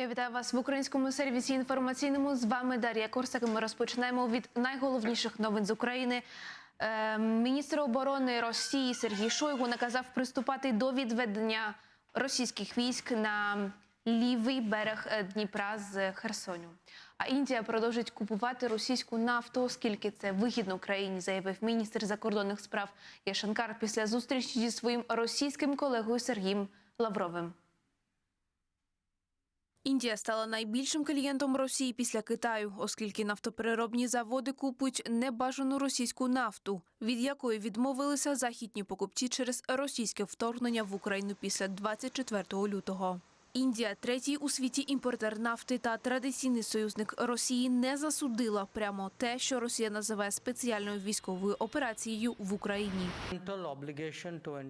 Я вітаю вас в українському сервісі інформаційному. З вами Дар'я Корсак. Ми розпочинаємо від найголовніших новин з України. Е, Міністр оборони Росії Сергій Шойгу наказав приступати до відведення російських військ на лівий берег е, Дніпра з Херсоню. А Індія продовжить купувати російську нафту, оскільки це вигідно Україні, заявив міністр закордонних справ Яшанкар після зустрічі зі своїм російським колегою Сергієм Лавровим. Індія стала найбільшим клієнтом Росії після Китаю, оскільки нафтопереробні заводи купують небажану російську нафту, від якої відмовилися західні покупці через російське вторгнення в Україну після 24 лютого. Індія, третій у світі імпортер нафти та традиційний союзник Росії, не засудила прямо те, що Росія називає спеціальною військовою операцією в Україні.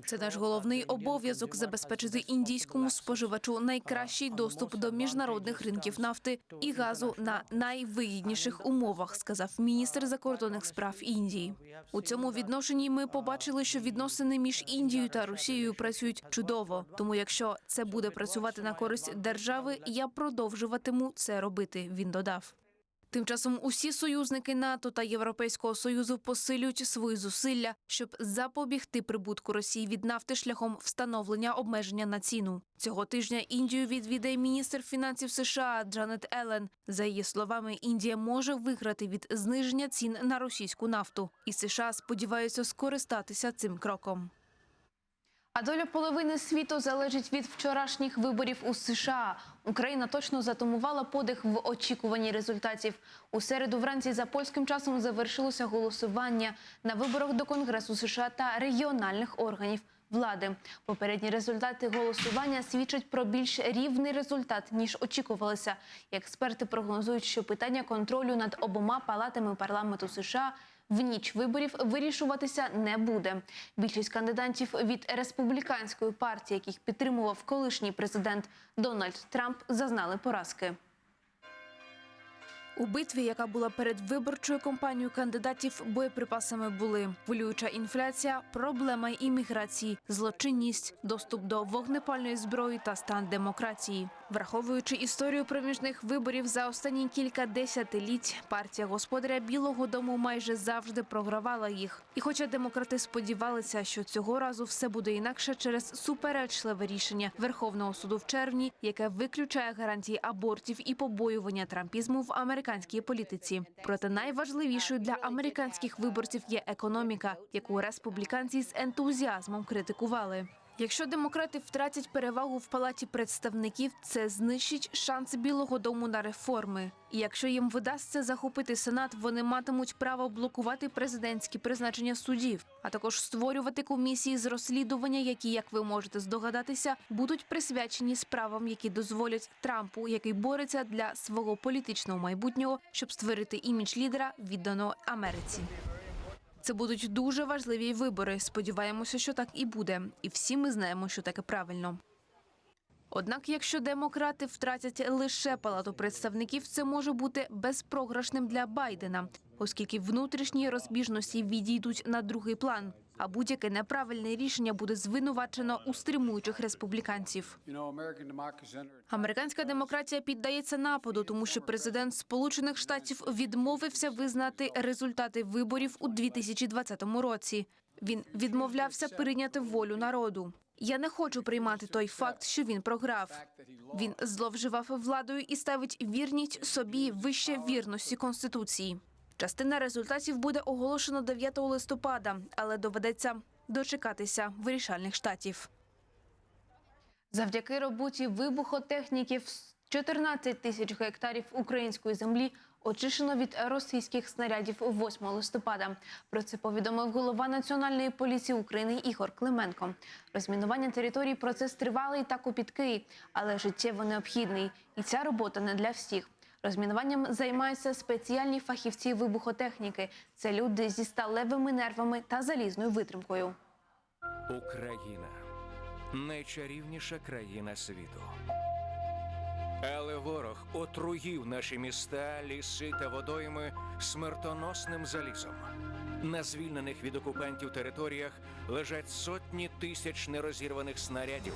Це наш головний обов'язок забезпечити індійському споживачу найкращий доступ до міжнародних ринків нафти і газу на найвигідніших умовах, сказав міністр закордонних справ Індії. У цьому відношенні ми побачили, що відносини між Індією та Росією працюють чудово. Тому, якщо це буде працювати на користь держави, я продовжуватиму це робити. Він додав. Тим часом усі союзники НАТО та Європейського союзу посилюють свої зусилля, щоб запобігти прибутку Росії від нафти шляхом встановлення обмеження на ціну. Цього тижня Індію відвідає міністр фінансів США Джанет Елен. За її словами, Індія може виграти від зниження цін на російську нафту, і США сподіваються скористатися цим кроком. А доля половини світу залежить від вчорашніх виборів у США. Україна точно затумувала подих в очікуванні результатів. У середу вранці за польським часом завершилося голосування на виборах до Конгресу США та регіональних органів влади. Попередні результати голосування свідчать про більш рівний результат ніж очікувалося. Експерти прогнозують, що питання контролю над обома палатами парламенту США в ніч виборів вирішуватися не буде. Більшість кандидатів від республіканської партії, яких підтримував колишній президент Дональд Трамп, зазнали поразки. У битві, яка була перед виборчою кампанією кандидатів, боєприпасами були хвилююча інфляція, проблема імміграції, злочинність, доступ до вогнепальної зброї та стан демократії. Враховуючи історію проміжних виборів за останні кілька десятиліть, партія господаря Білого Дому майже завжди програвала їх. І хоча демократи сподівалися, що цього разу все буде інакше через суперечливе рішення Верховного суду в червні, яке виключає гарантії абортів і побоювання трампізму в американській політиці. Проте найважливішою для американських виборців є економіка, яку республіканці з ентузіазмом критикували. Якщо демократи втратять перевагу в палаті представників, це знищить шанс Білого Дому на реформи. І якщо їм вдасться захопити сенат, вони матимуть право блокувати президентські призначення суддів, а також створювати комісії з розслідування, які, як ви можете здогадатися, будуть присвячені справам, які дозволять Трампу, який бореться для свого політичного майбутнього, щоб створити імідж лідера відданого Америці. Це будуть дуже важливі вибори. Сподіваємося, що так і буде. І всі ми знаємо, що таке правильно. Однак, якщо демократи втратять лише палату представників, це може бути безпрограшним для Байдена, оскільки внутрішні розбіжності відійдуть на другий план. А будь-яке неправильне рішення буде звинувачено у стримуючих республіканців. Американська демократія піддається нападу, тому що президент Сполучених Штатів відмовився визнати результати виборів у 2020 році. Він відмовлявся прийняти волю народу. Я не хочу приймати той факт, що він програв. Він зловживав владою і ставить вірність собі вище вірності конституції. Частина результатів буде оголошено 9 листопада, але доведеться дочекатися вирішальних штатів. Завдяки роботі вибухотехніків 14 тисяч гектарів української землі очищено від російських снарядів 8 листопада. Про це повідомив голова Національної поліції України Ігор Клименко. Розмінування територій процес тривалий та копіткий, але життєво необхідний. І ця робота не для всіх. Розмінуванням займаються спеціальні фахівці вибухотехніки. Це люди зі сталевими нервами та залізною витримкою. Україна найчарівніша країна світу. Але ворог отруїв наші міста, ліси та водойми смертоносним залізом. На звільнених від окупантів територіях лежать сотні тисяч нерозірваних снарядів,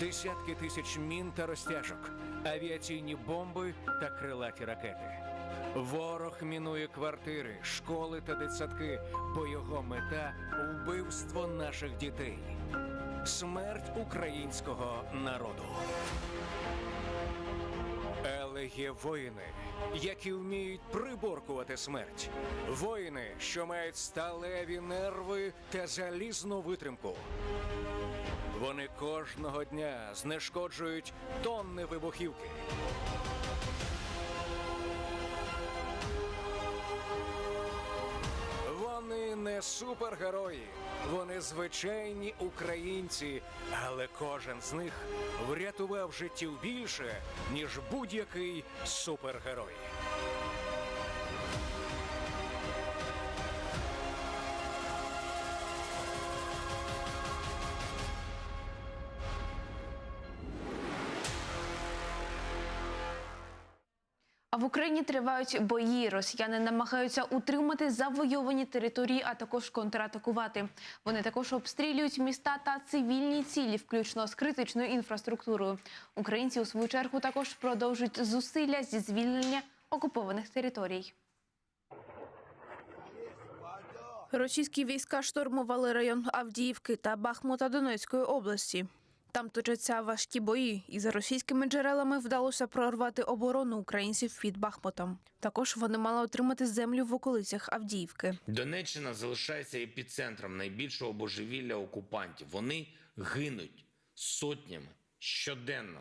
десятки тисяч мін та розтяжок, авіаційні бомби та крилаті ракети. Ворог мінує квартири, школи та дитсадки, бо його мета вбивство наших дітей, смерть українського народу. Але є воїни, які вміють приборкувати смерть. Воїни, що мають сталеві нерви та залізну витримку. Вони кожного дня знешкоджують тонни вибухівки. Вони не супергерої, вони звичайні українці, але кожен з них врятував життів більше, ніж будь-який супергерой. Україні тривають бої. Росіяни намагаються утримати завойовані території, а також контратакувати. Вони також обстрілюють міста та цивільні цілі, включно з критичною інфраструктурою. Українці у свою чергу також продовжують зусилля зі звільнення окупованих територій. Російські війська штурмували район Авдіївки та Бахмута Донецької області. Там точаться важкі бої, і за російськими джерелами вдалося прорвати оборону українців під Бахмутом. Також вони мали отримати землю в околицях Авдіївки. Донеччина залишається епіцентром найбільшого божевілля окупантів. Вони гинуть сотнями щоденно.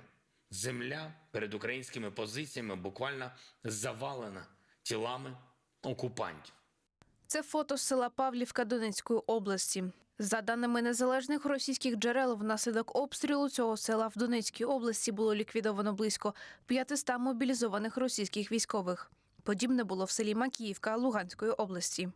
Земля перед українськими позиціями буквально завалена тілами окупантів. Це фото з села Павлівка Донецької області. За даними незалежних російських джерел, внаслідок обстрілу цього села в Донецькій області було ліквідовано близько 500 мобілізованих російських військових. Подібне було в селі Макіївка Луганської області.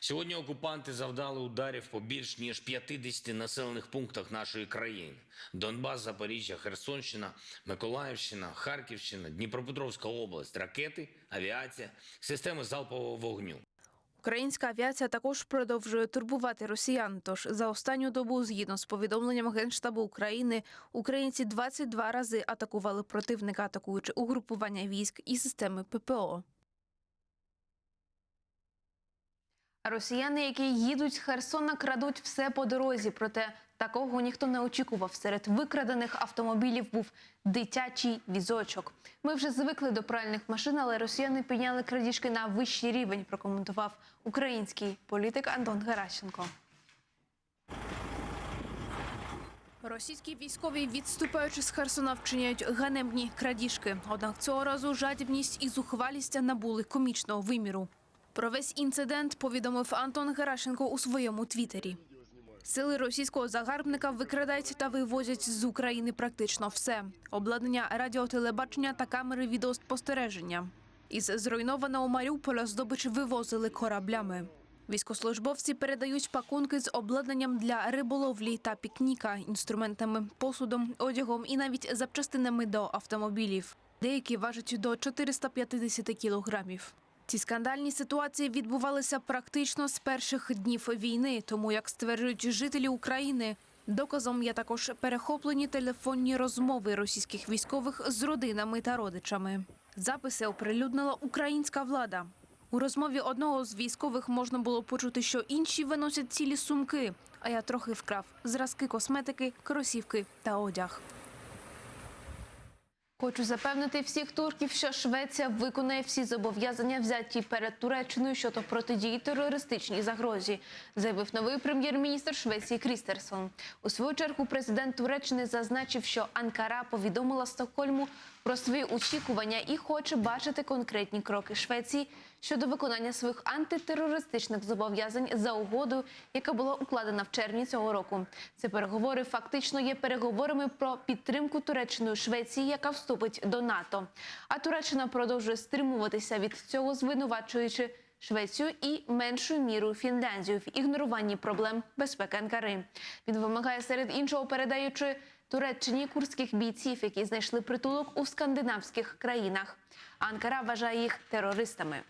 Сьогодні окупанти завдали ударів по більш ніж 50 населених пунктах нашої країни: Донбас, Запоріжжя, Херсонщина, Миколаївщина, Харківщина, Дніпропетровська область, ракети, авіація, системи залпового вогню. Українська авіація також продовжує турбувати росіян. Тож за останню добу, згідно з повідомленням Генштабу України, українці 22 рази атакували противника, атакуючи угрупування військ і системи ППО. Росіяни, які їдуть з Херсона, крадуть все по дорозі. Проте такого ніхто не очікував. Серед викрадених автомобілів був дитячий візочок. Ми вже звикли до пральних машин, але росіяни підняли крадіжки на вищий рівень. Прокоментував український політик Антон Геращенко. Російські військові, відступаючи з Херсона, вчиняють ганебні крадіжки. Однак цього разу жадібність і зухвалість набули комічного виміру. Про весь інцидент повідомив Антон Геращенко у своєму твіттері. Сили російського загарбника викрадають та вивозять з України практично все: обладнання радіотелебачення та камери відеоспостереження. Із зруйнованого Маріуполя здобич вивозили кораблями. Військослужбовці передають пакунки з обладнанням для риболовлі та пікніка, інструментами, посудом, одягом і навіть запчастинами до автомобілів. Деякі важать до 450 кілограмів. Ці скандальні ситуації відбувалися практично з перших днів війни, тому як стверджують жителі України. Доказом є також перехоплені телефонні розмови російських військових з родинами та родичами. Записи оприлюднила українська влада. У розмові одного з військових можна було почути, що інші виносять цілі сумки. А я трохи вкрав зразки косметики, кросівки та одяг. Хочу запевнити всіх турків, що Швеція виконає всі зобов'язання взяті перед Туреччиною щодо протидії терористичній загрозі, заявив новий прем'єр-міністр Швеції Крістерсон. У свою чергу президент Туреччини зазначив, що Анкара повідомила Стокгольму про свої очікування і хоче бачити конкретні кроки Швеції щодо виконання своїх антитерористичних зобов'язань за угодою, яка була укладена в червні цього року. Ці переговори фактично є переговорами про підтримку Туреччиною Швеції, яка вступить до НАТО. А Туреччина продовжує стримуватися від цього, звинувачуючи Швецію і меншою мірою Фінляндію в ігноруванні проблем безпеки Анкари. Він вимагає серед іншого, передаючи Туреччині курських бійців, які знайшли притулок у скандинавських країнах. Анкара вважає їх терористами.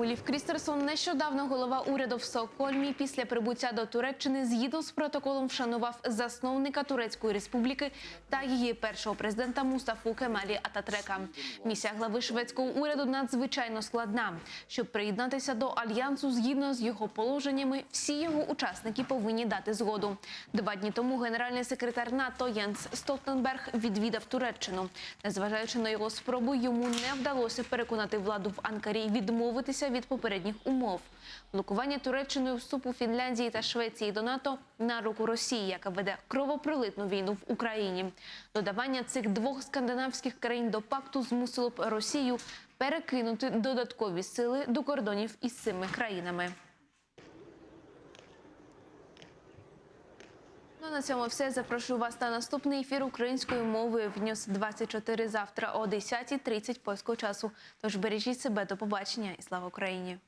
Улів Крістерсон, нещодавно голова уряду в Стокгольмі, після прибуття до Туреччини згідно з протоколом вшанував засновника Турецької республіки та її першого президента Мустафу Кемалі Ататрека. Місія глави шведського уряду надзвичайно складна. Щоб приєднатися до альянсу згідно з його положеннями, всі його учасники повинні дати згоду. Два дні тому генеральний секретар НАТО Єнс Столтенберг відвідав Туреччину. Незважаючи на його спробу, йому не вдалося переконати владу в Анкарі відмовитися від попередніх умов. Блокування Туреччиною вступу Фінляндії та Швеції до НАТО на руку Росії, яка веде кровопролитну війну в Україні. Додавання цих двох скандинавських країн до пакту змусило б Росію перекинути додаткові сили до кордонів із цими країнами. Ну, на цьому все. Запрошую вас на наступний ефір українською мовою в Ньюс 24 завтра о 10.30 польського часу. Тож бережіть себе до побачення і слава Україні.